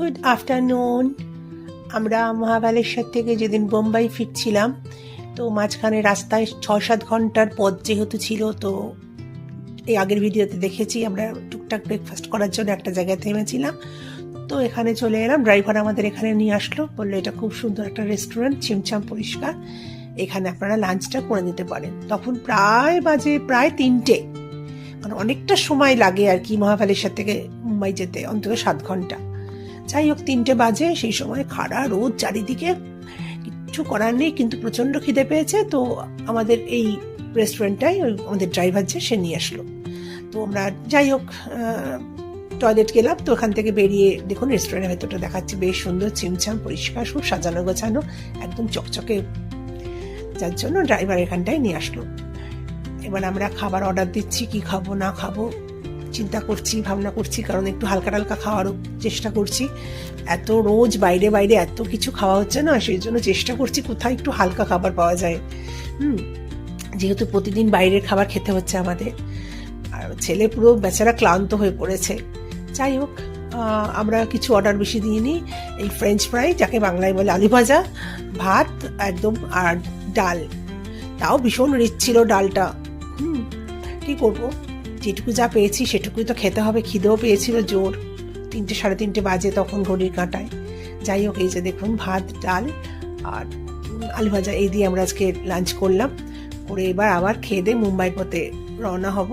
Good afternoon আমরা মহাবালেশ্বর থেকে যেদিন বোম্বাই ফিরছিলাম, তো মাঝখানে রাস্তায় ছ সাত ঘণ্টার পথ যেহেতু ছিল, তো এই আগের ভিডিওতে দেখেছি, আমরা টুকটাক ব্রেকফাস্ট করার জন্য একটা জায়গায় থেমেছিলাম। তো এখানে চলে এলাম ড্রাইভার আমাদের এখানে নিয়ে আসলো, বলল এটা খুব সুন্দর একটা রেস্টুরেন্ট চিমচাম পরিষ্কার, এখানে আপনারা লাঞ্চটা করে নিতে পারেন। তখন প্রায় বাজে প্রায় তিনটে মানে অনেকটা সময় লাগে আর কি মহাবালেশ্বর থেকে মুম্বাই যেতে, অন্তত সাত ঘণ্টা। যাই হোক, তিনটে বাজে, সেই সময় খাড়া রোদ চারিদিকে। কিচ্ছু করার নেই, কিন্তু প্রচণ্ড খিদে পেয়েছে, তো আমাদের এই রেস্টুরেন্টটাই ওই আমাদের ড্রাইভার যে, সে নিয়ে আসলো। তো আমরা যাই হোক টয়লেট গেলাম, তো ওখান থেকে বেরিয়ে দেখুন রেস্টুরেন্টের ভেতরটা দেখাচ্ছি, বেশ সুন্দর চিমচাম পরিষ্কার খুব সাজানো গোছানো, একদম চকচকে। যার জন্য ড্রাইভার এখানটায় নিয়ে আসলো। এবার আমরা খাবার অর্ডার দিচ্ছি, কি খাব, না খাব। চিন্তা করছি, ভাবনা করছি, কারণ একটু হালকা টালকা খাওয়ারও চেষ্টা করছি। এত রোজ বাইরে বাইরে এত কিছু খাওয়া হচ্ছে না, সেই জন্য চেষ্টা করছি কোথায় একটু হালকা খাবার পাওয়া যায়। হুম, যেহেতু প্রতিদিন বাইরের খাবার খেতে হচ্ছে আমাদের। আর ছেলে পুরো বেচারা ক্লান্ত হয়ে পড়েছে। যাই হোক আমরা কিছু অর্ডার বেশি দিইনি এই ফ্রেঞ্চ ফ্রাই যাকে বাংলায় বলে আলু ভাজা, ভাত একদম আর ডাল। তাও ভীষণ রিচ ছিল ডালটা। হুম, কী করব? যেটুকু যা পেয়েছি সেটুকুই তো খেতে হবে, খিদেও পেয়েছিল জোর। তিনটে, সাড়ে তিনটে বাজে তখন ঘড়ির কাঁটায়। যাই হোক, এই যে দেখুন, ভাত, ডাল আর আলু ভাজা, এই দিয়ে আমরা আজকে লাঞ্চ করলাম। করে এবার আবার খেয়ে দিয়ে মুম্বাই পথে রওনা হব।